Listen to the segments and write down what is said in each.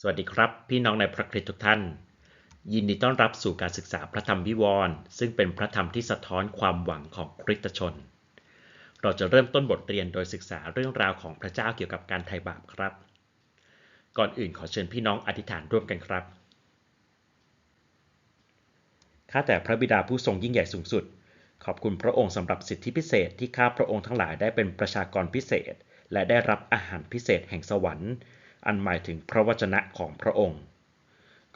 สวัสดีครับ พี่น้องในพระคริสต์ทุกท่าน ยินดีต้อนรับสู่การศึกษาพระธรรมวิวรณ์ซึ่งเป็นพระธรรมที่สะท้อนความหวังของคริสตชน เราจะเริ่มต้นบทเรียนโดยศึกษาเรื่องราวของพระเจ้าเกี่ยวกับการไถ่บาปครับ ก่อนอื่นขอเชิญพี่น้องอธิษฐานร่วมกันครับข้าแต่พระบิดาผู้ทรงยิ่งใหญ่สูงสุด ขอบคุณพระองค์สำหรับสิทธิพิเศษที่ข้าพระองค์ทั้งหลายได้เป็นประชากรพิเศษ และได้รับอาหารพิเศษแห่งสวรรค์ อันหมายถึงพระวจนะของพระองค์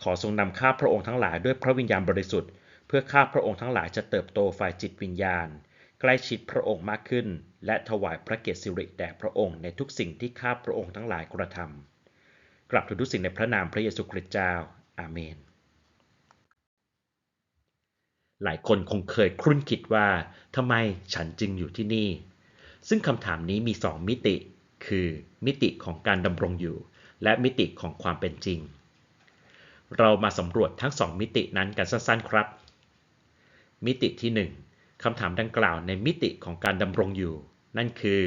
ขอทรงนำข้าพระองค์ทั้งหลายด้วยพระวิญญาณบริสุทธิ์ เพื่อข้าพระองค์ทั้งหลายจะเติบโตฝ่ายจิตวิญญาณ ใกล้ชิดพระองค์มากขึ้น และถวายพระเกียรติสิริแด่พระองค์ในทุกสิ่งที่ข้าพระองค์ทั้งหลายกระทำกลับถึงทุกสิ่งในพระนามพระเยซูคริสต์เจ้า อาเมนหลายคนคงเคยครุ่นคิดว่าทำไมฉันจึงอยู่ที่นี่ ซึ่งคำถามนี้มีสองมิติ คือ มิติของการดำรงอยู่ และมิติของความเป็นจริง เรามาสำรวจทั้งสองมิตินั้นกันสั้นๆครับ มิติที่หนึ่งคำถามดังกล่าวในมิติของการดำรงอยู่ นั่นคือ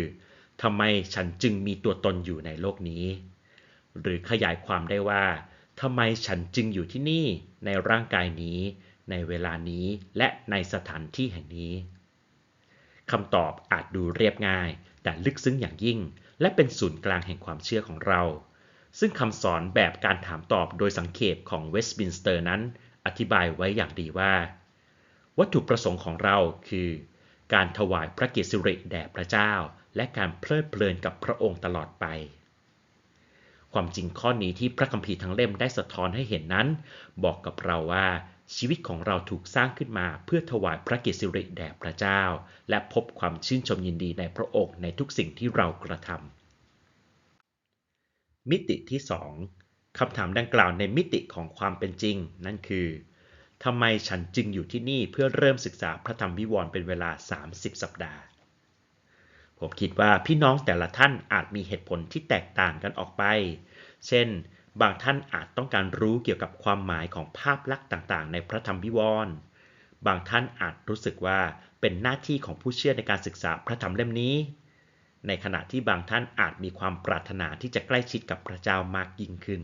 ทำไมฉันจึงมีตัวตนอยู่ในโลกนี้ หรือขยายความได้ว่าทำไมฉันจึงอยู่ที่นี่ในร่างกายนี้ ในเวลานี้และในสถานที่แห่งนี้คำตอบอาจดูเรียบง่าย แต่ลึกซึ้งอย่างยิ่ง และเป็นศูนย์กลางแห่งความเชื่อของเรา ซึ่งคำสอนแบบการถามตอบโดยสังเขปของเวสต์มินสเตอร์นั้น อธิบายไว้อย่างดีว่า วัตถุประสงค์ของเราคือ การถวายพระเกียรติสิริแด่พระเจ้า และการเพลิดเพลินกับพระองค์ตลอดไป ความจริงข้อนี้ที่พระคัมภีร์ทั้งเล่มได้สะท้อนให้เห็นนั้น บอกกับเราว่าชีวิตของเราถูกสร้างขึ้นมาเพื่อถวายพระเกียรติสิริแด่พระเจ้า และพบความชื่นชมยินดีในพระองค์ในทุกสิ่งที่เรากระทำ มิติที่สองคำถามดังกล่าวในมิติของความเป็นจริง นั่นคือทำไมฉันจึงอยู่ที่นี่เพื่อเริ่มศึกษาพระธรรมวิวรณ์เป็นเวลา 30 สัปดาห์ ผมคิดว่าพี่น้องแต่ละท่านอาจมีเหตุผลที่แตกต่างกันออกไป เช่น บางท่านอาจต้องการรู้เกี่ยวกับความหมายของภาพลักษณ์ต่างๆ ในพระธรรมวิวรณ์บางท่านอาจรู้สึกว่าเป็นหน้าที่ของผู้เชื่อในการศึกษาพระธรรมเล่มนี้ ในขณะที่บางท่านอาจมีความปรารถนาที่จะใกล้ชิดกับพระเจ้ามากยิ่งขึ้น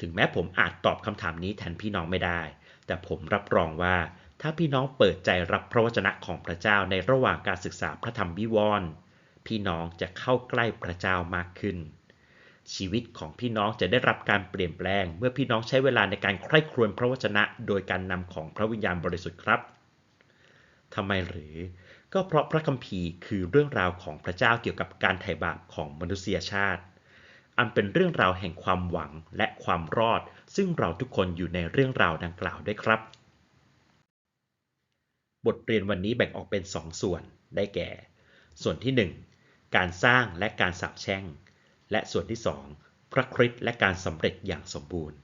ถึงแม้ผมอาจตอบคำถามนี้แทนพี่น้องไม่ได้ แต่ผมรับรองว่าถ้าพี่น้องเปิดใจรับพระวจนะของพระเจ้าในระหว่างการศึกษาพระธรรมวิวรณ์พี่น้องจะเข้าใกล้พระเจ้ามากขึ้น ชีวิตของพี่น้องจะได้รับการเปลี่ยนแปลง เมื่อพี่น้องใช้เวลาในการใคร่ครวญพระวจนะ โดยการนำของพระวิญญาณบริสุทธิ์ครับทำไมหรือ ก็เพราะพระคัมภีร์คือเรื่องราวของพระเจ้าเกี่ยวกับการไถ่บาปของมนุษยชาติ อันเป็นเรื่องราวแห่งความหวังและความรอด ซึ่งเราทุกคนอยู่ในเรื่องราวดังกล่าวด้วยครับ บทเรียนวันนี้แบ่งออกเป็นสองส่วนได้แก่ ส่วนที่ 1 การสร้างและการสาบแช่ง และส่วนที่ 2 พระคริสต์และการสำเร็จอย่างสมบูรณ์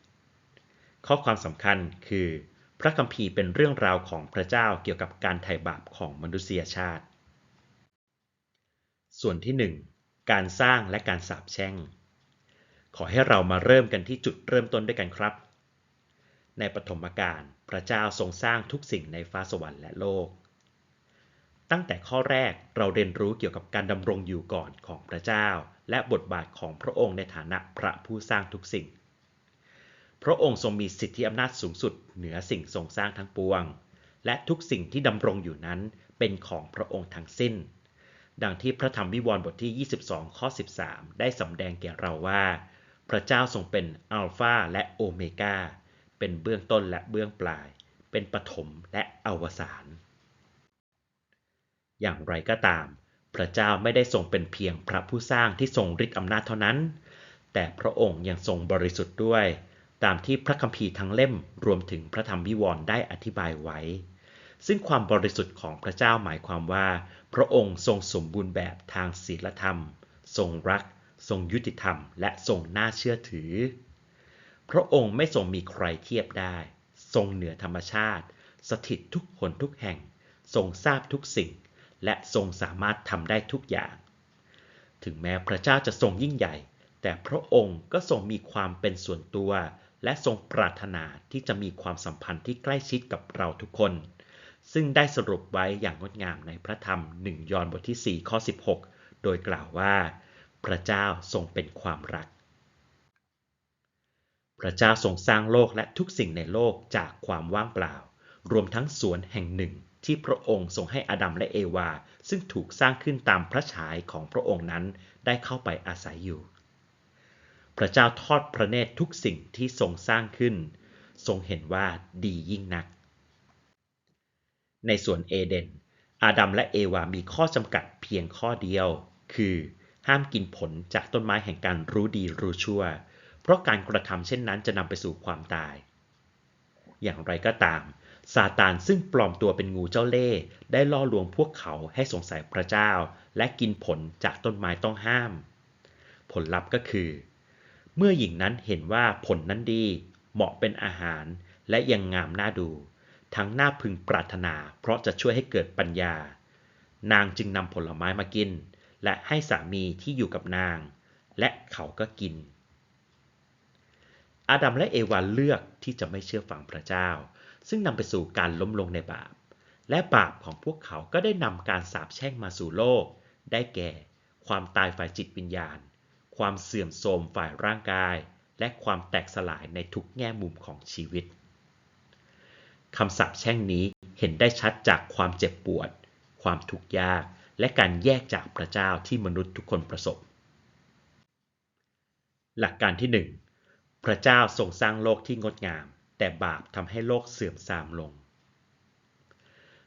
ข้อความสำคัญคือ พระคัมภีร์เป็นเรื่องราวของพระเจ้าเกี่ยวกับการไถ่บาปของมนุษยชาติ ส่วนที่ 1 การสร้างและการสาบแช่ง ขอให้เรามาเริ่มกันที่จุดเริ่มต้นด้วยกันครับ ในปฐมกาลพระเจ้าทรงสร้างทุกสิ่งในฟ้าสวรรค์และโลก ตั้งแต่ข้อแรกเราเรียนรู้เกี่ยวกับการดำรงอยู่ก่อนของพระเจ้า และบทบาทของพระองค์ในฐานะพระผู้สร้างทุกสิ่ง พระองค์ทรงมีสิทธิอำนาจสูงสุดเหนือสิ่งทรงสร้างทั้งปวง และทุกสิ่งที่ดำรงอยู่นั้นเป็นของพระองค์ทั้งสิ้น ดังที่พระธรรมวิวรณ์บทที่ 22 ข้อ 13 ได้สำแดงแก่เราว่า พระเจ้าทรงเป็นอัลฟาและโอเมกาเป็นเบื้องต้นและเบื้องปลาย เป็นปฐมและอวสาน อย่างไรก็ตาม พระเจ้าไม่ได้ทรงเป็นเพียงพระผู้สร้างที่ทรงฤทธิ์อำนาจเท่านั้น แต่พระองค์ยังทรงบริสุทธิ์ด้วย ตามที่พระคัมภีร์ทั้งเล่มรวมถึงพระธรรมวิวรณ์ได้อธิบายไว้ ซึ่งความบริสุทธิ์ของพระเจ้าหมายความว่า พระองค์ทรงสมบูรณ์แบบทางศีลธรรม ทรงรัก ทรงยุติธรรม และทรงน่าเชื่อถือ พระองค์ไม่ทรงมีใครเทียบได้ ทรงเหนือธรรมชาติ สถิตทุกคนทุกแห่ง ทรงทราบทุกสิ่ง และทรงสามารถทำได้ทุกอย่าง ถึงแม้พระเจ้าจะทรงยิ่งใหญ่ แต่พระองค์ก็ทรงมีความเป็นส่วนตัว และทรงปรารถนาที่จะมีความสัมพันธ์ที่ใกล้ชิดกับเราทุกคน ซึ่งได้สรุปไว้อย่างงดงามในพระธรรมหนึ่งยอห์นบทที่ 4 ข้อ 16 โดยกล่าวว่า พระเจ้าทรงเป็นความรัก พระเจ้าทรงสร้างโลกและทุกสิ่งในโลกจากความว่างเปล่า รวมทั้งสวนแห่งหนึ่งที่พระองค์ทรงให้อดัมและเอวา ซึ่งถูกสร้างขึ้นตามพระฉายของพระองค์นั้นได้เข้าไปอาศัยอยู่ พระเจ้าทอดพระเนตรทุกสิ่งที่ทรงสร้างขึ้น ทรงเห็นว่าดียิ่งนัก ในสวนเอเดน อาดัมและเอวา มีข้อจำกัดเพียงข้อเดียว คือ ห้ามกินผลจากต้นไม้แห่งการรู้ดีรู้ชั่ว เพราะการกระทำเช่นนั้นจะนำไปสู่ความตาย อย่างไรก็ตามซาตานซึ่งปลอมตัวเป็นงูเจ้าเล่ห์ได้ล่อลวงพวกเขาให้สงสัยพระเจ้า และกินผลจากต้นไม้ต้องห้าม ผลลัพธ์ก็คือ เมื่อหญิงนั้นเห็นว่าผลนั้นดี เหมาะเป็นอาหาร และยังงามน่าดู ทั้งน่าพึงปรารถนา เพราะจะช่วยให้เกิดปัญญา นางจึงนำผลไม้มากิน และให้สามีที่อยู่กับนาง และเขาก็กิน อาดัมและเอวาเลือกที่จะไม่เชื่อฟังพระเจ้า ซึ่งนำไปสู่การล้มลงในบาป และบาปของพวกเขาก็ได้นำการสาปแช่งมาสู่โลก ได้แก่ ความตายฝ่ายจิตวิญญาณ ความเสื่อมโทรมฝ่ายร่างกาย และความแตกสลายในทุกแง่มุมของชีวิตคำสาปแช่งนี้เห็นได้ชัดจากความเจ็บปวด ความทุกข์ยาก และการแยกจากพระเจ้าที่มนุษย์ทุกคนประสบ หลักการที่ 1 พระเจ้าทรงสร้างโลกที่งดงาม แต่บาปทำให้โลกเสื่อมทรามลง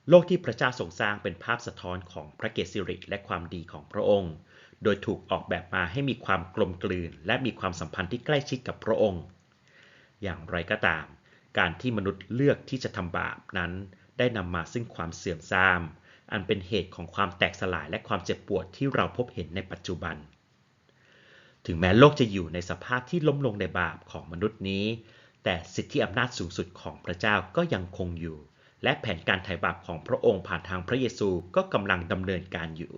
โลกที่พระเจ้าทรงสร้างเป็นภาพสะท้อนของพระเกศสิริและความดีของพระองค์ โดยถูกออกแบบมาให้มีความกลมกลืน และมีความสัมพันธ์ที่ใกล้ชิดกับพระองค์ อย่างไรก็ตาม การที่มนุษย์เลือกที่จะทำบาปนั้น ได้นำมาซึ่งความเสื่อมทราม อันเป็นเหตุของความแตกสลายและความเจ็บปวดที่เราพบเห็นในปัจจุบัน ถึงแม้โลกจะอยู่ในสภาพที่ล้มลงในบาปของมนุษย์นี้ แต่สิทธิอำนาจสูงสุดของพระเจ้าก็ยังคงอยู่ และแผนการไถ่บาปของพระองค์ผ่านทางพระเยซูก็กำลังดำเนินการอยู่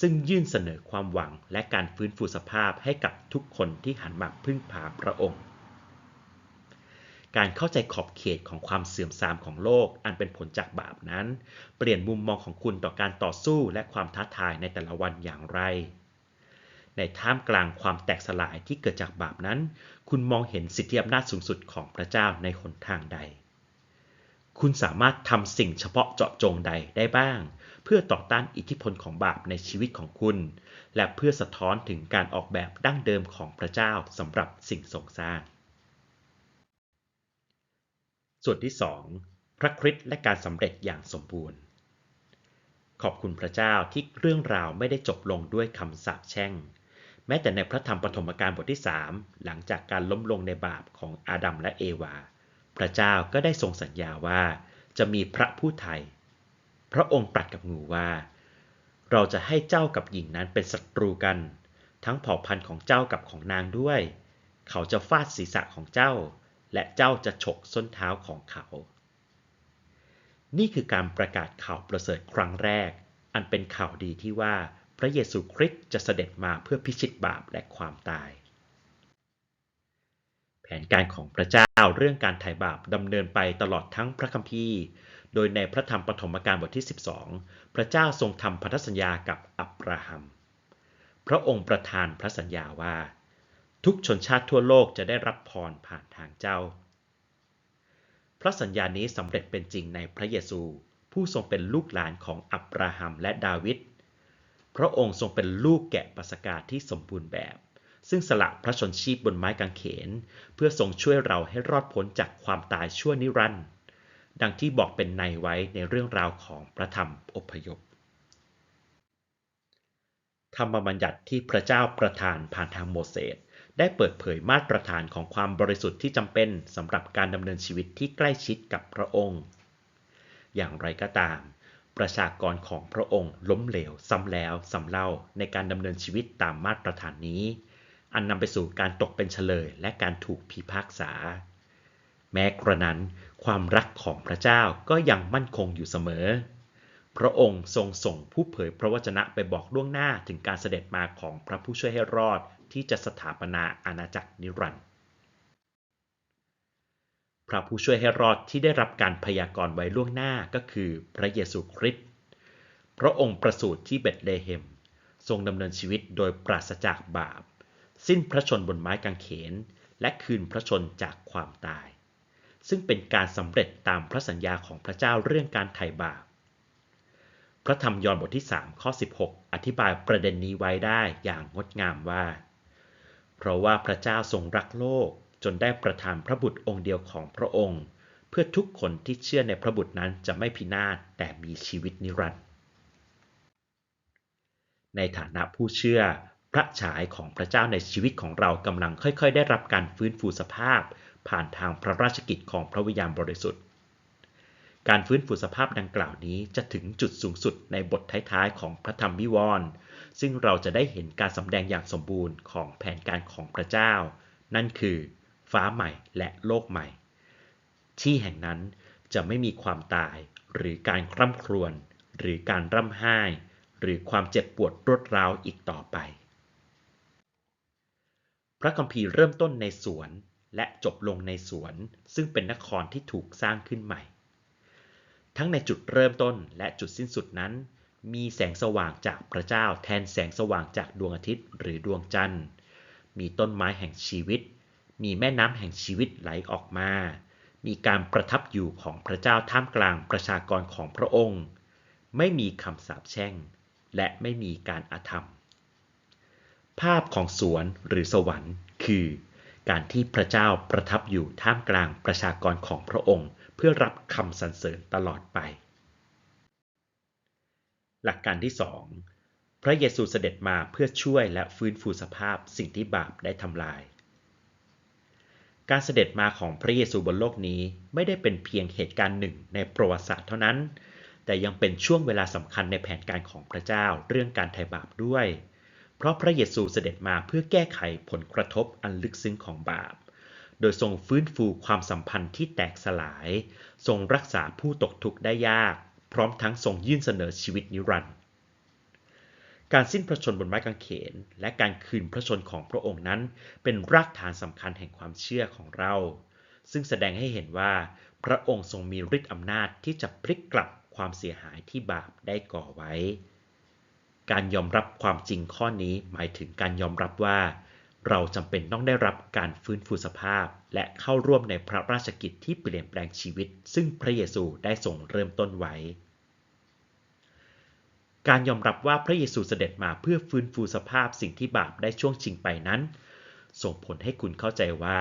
ซึ่งยื่นเสนอความหวังและการฟื้นฟูสภาพให้กับทุกคนที่หันมาพึ่งพาพระองค์ การเข้าใจขอบเขตของความเสื่อมทรามของโลกอันเป็นผลจากบาปนั้น เปลี่ยนมุมมองของคุณต่อการต่อสู้และความท้าทายในแต่ละวันอย่างไร ในท่ามกลางความแตกสลายที่เกิดจากบาปนั้น คุณมองเห็นสิทธิอำนาจสูงสุดของพระเจ้าในหนทางใด คุณสามารถทำสิ่งเฉพาะเจาะจงใดได้บ้าง เพื่อต่อต้านอิทธิพลของบาปในชีวิตของคุณ และเพื่อสะท้อนถึงการออกแบบดั้งเดิมของพระเจ้าสำหรับสิ่งทรงสร้าง ส่วนที่ 2 พระคริสต์และการสำเร็จอย่างสมบูรณ์ ขอบคุณพระเจ้าที่เรื่องราวไม่ได้จบลงด้วยคำสาปแช่ง แม้แต่ในพระธรรมปฐมกาลบทที่ 3 หลังจากการล้มลงในบาปของอาดัมและเอวา พระเจ้าก็ได้ทรงสัญญาว่าจะมีพระผู้ไทย พระองค์ตรัสกับงูว่า เราจะให้เจ้ากับหญิงนั้นเป็นศัตรูกัน ทั้งเผ่าพันธุ์ของเจ้ากับของนางด้วย เขาจะฟาดศีรษะของเจ้า และเจ้าจะฉกส้นเท้าของเขา นี่คือการประกาศข่าวประเสริฐครั้งแรก อันเป็นข่าวดีที่ว่าพระเยซูคริสต์จะเสด็จมาเพื่อพิชิตบาปและความตาย แผนการของพระเจ้าเรื่องการไถ่บาปดำเนินไปตลอดทั้งพระคัมภีร์ โดยในพระธรรมปฐมกาลบทที่ 12 พระเจ้าทรงทำพันธสัญญากับอับราฮัม พระองค์ประทานพระสัญญาว่า ทุกชนชาติทั่วโลกจะได้รับพรผ่านทางเจ้า พระสัญญานี้สำเร็จเป็นจริงในพระเยซู ผู้ทรงเป็นลูกหลานของอับราฮัมและดาวิด พระองค์ทรงเป็นลูกแกะปัสกาที่สมบูรณ์แบบ ซึ่งสละพระชนชีพบนไม้กางเขน เพื่อทรงช่วยเราให้รอดพ้นจากความตายชั่วนิรันดร์ดังที่บอกเป็นในไว้ในเรื่องราวของพระธรรมอพยพ ธรรมบัญญัติที่พระเจ้าประทานผ่านทางโมเสสได้เปิดเผยมาตรฐานของความบริสุทธิ์ที่จำเป็นสำหรับการดำเนินชีวิตที่ใกล้ชิดกับพระองค์ อย่างไรก็ตาม ประชากรของพระองค์ล้มเหลวซ้ำแล้วซ้ำเล่าในการดำเนินชีวิตตามมาตรฐานนี้ อันนำไปสู่การตกเป็นเฉลย และการถูกพิพากษา แม้กระนั้น ความรักของพระเจ้าก็ยังมั่นคงอยู่เสมอ พระองค์ทรงส่งผู้เผยพระวจนะไปบอกล่วงหน้าถึงการเสด็จมาของพระผู้ช่วยให้รอดที่จะสถาปนาอาณาจักรนิรันดร์พระผู้ช่วยให้รอดที่ได้รับการพยากรณ์ไว้ล่วงหน้าก็คือพระเยซูคริสต์พระองค์ประสูติที่เบธเลเฮม ทรงดำเนินชีวิตโดยปราศจากบาป สิ้นพระชนบนไม้กางเขน และคืนพระชนจากความตาย ซึ่งเป็นการสำเร็จตามพระสัญญาของพระเจ้าเรื่องการไถ่บาป พระธรรมยอห์นบทที่ 3 ข้อ 16 อธิบายประเด็นนี้ไว้ได้อย่างงดงามว่า เพราะว่าพระเจ้าทรงรักโลกจนได้ประทานพระบุตรองค์เดียวของพระองค์ เพื่อทุกคนที่เชื่อในพระบุตรนั้นจะไม่พินาศแต่มีชีวิตนิรันดร์ในฐานะผู้เชื่อ ระฉายของพระเจ้าในชีวิตของเรากำลังค่อย ๆ ได้รับการฟื้นฟูสภาพ ผ่านทางพระราชกิจของพระวิญญาณบริสุทธิ์ การฟื้นฟูสภาพดังกล่าวนี้จะถึงจุดสูงสุดในบทท้ายๆของพระธรรมวิวรณ์ซึ่งเราจะได้เห็นการสำแดงอย่างสมบูรณ์ของแผนการของพระเจ้า นั่นคือ ฟ้าใหม่และโลกใหม่ ที่แห่งนั้นจะไม่มีความตายหรือการคร่ำครวญหรือการร่ำไห้ หรือความเจ็บปวดรวดร้าวอีกต่อไป พระคัมภีร์เริ่มต้นในสวนและจบลงในสวน ซึ่งเป็นนครที่ถูกสร้างขึ้นใหม่ ทั้งในจุดเริ่มต้นและจุดสิ้นสุดนั้น มีแสงสว่างจากพระเจ้าแทนแสงสว่างจากดวงอาทิตย์หรือดวงจันทร์ มีต้นไม้แห่งชีวิต มีแม่น้ำแห่งชีวิตไหลออกมา มีการประทับอยู่ของพระเจ้าท่ามกลางประชากรของพระองค์ ไม่มีคำสาปแช่ง และไม่มีการอาธรรม ภาพของสวนหรือสวรรค์ คือ การที่พระเจ้าประทับอยู่ท่ามกลางประชากรของพระองค์ เพื่อรับคำสรรเสริญตลอดไป หลักการที่ 2 พระเยซูเสด็จมาเพื่อช่วยและฟื้นฟูสภาพสิ่งที่บาปได้ทำลายการเสด็จมาของพระเยซูบนโลกนี้ไม่ได้เป็นเพียงเหตุการณ์หนึ่งในประวัติศาสตร์เท่านั้น แต่ยังเป็นช่วงเวลาสำคัญในแผนการของพระเจ้าเรื่องการไถ่บาปด้วย เพราะพระเยซูเสด็จมาเพื่อแก้ไขผลกระทบอันลึกซึ้งของบาป โดยทรงฟื้นฟูความสัมพันธ์ที่แตกสลาย ทรงรักษาผู้ตกทุกข์ได้ยาก พร้อมทั้งทรงยื่นเสนอชีวิตนิรันดร์การสิ้นพระชนบนไม้กางเขน และการคืนพระชนของพระองค์นั้น เป็นรากฐานสำคัญแห่งความเชื่อของเรา ซึ่งแสดงให้เห็นว่า พระองค์ทรงมีฤทธิ์อำนาจที่จะพลิกกลับความเสียหายที่บาปได้ก่อไว้ การยอมรับความจริงข้อนี้หมายถึงการยอมรับว่า เราจำเป็นต้องได้รับการฟื้นฟูสภาพ และเข้าร่วมในพระราชกิจที่เปลี่ยนแปลงชีวิต ซึ่งพระเยซูได้ทรงเริ่มต้นไว้ การยอมรับว่าพระเยซูเสด็จมาเพื่อฟื้นฟูสภาพสิ่งที่บาปได้ช่วงชิงไปนั้น ส่งผลให้คุณเข้าใจว่า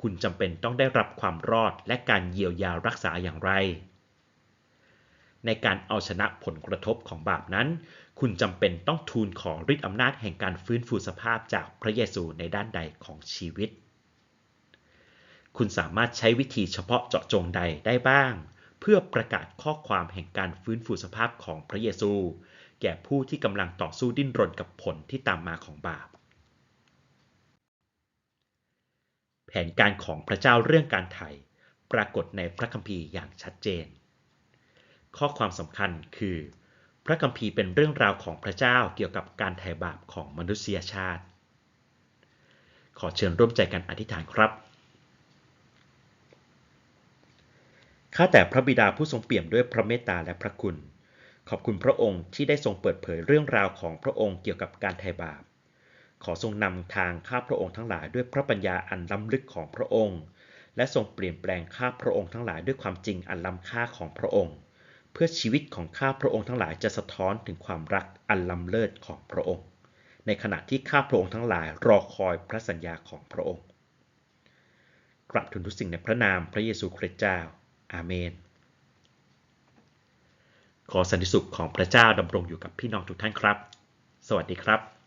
คุณจำเป็นต้องได้รับความรอดและการเยียวยารักษาอย่างไรในการเอาชนะผลกระทบของบาปนั้น คุณจำเป็นต้องทูลขอฤทธิอำนาจแห่งการฟื้นฟูสภาพจากพระเยซูในด้านใดของชีวิต คุณสามารถใช้วิธีเฉพาะเจาะจงใดได้บ้าง เพื่อประกาศข้อความแห่งการฟื้นฟูสภาพของพระเยซู แก่ผู้ที่กำลังต่อสู้ดิ้นรนกับผลที่ตามมาของบาป แผนการของพระเจ้าเรื่องการไถ่ปรากฏในพระคัมภีร์อย่างชัดเจน ข้อความสำคัญคือ ระคัมภีร์เป็นเรื่องราวของพระเจ้าเกี่ยวกับการไถ่บาปของมนุษยชาติ ขอเชิญร่วมใจกันอธิษฐานครับ ข้าแต่พระบิดาผู้ทรงเปี่ยมด้วยพระเมตตาและพระคุณ ขอบคุณพระองค์ที่ได้ทรงเปิดเผยเรื่องราวของพระองค์เกี่ยวกับการไถ่บาป ขอทรงนำทางข้าพระองค์ทั้งหลายด้วยพระปัญญาอันล้ำลึกของพระองค์ และทรงเปลี่ยนแปลงข้าพระองค์ทั้งหลายด้วยความจริงอันล้ำค่าของพระองค์ พื่อชีวิตของข้าพระองค์ทั้งหลายจะสะท้อนถึงความรักอันล้ำเลิศของพระองค์ ในขณะที่ข้าพระองค์ทั้งหลายรอคอยพระสัญญาของพระองค์ กราบทูลทุกสิ่งในพระนามพระเยซูคริสต์เจ้า อาเมน ขอสันติสุขของพระเจ้าดำรงอยู่กับพี่น้องทุกท่านครับ สวัสดีครับ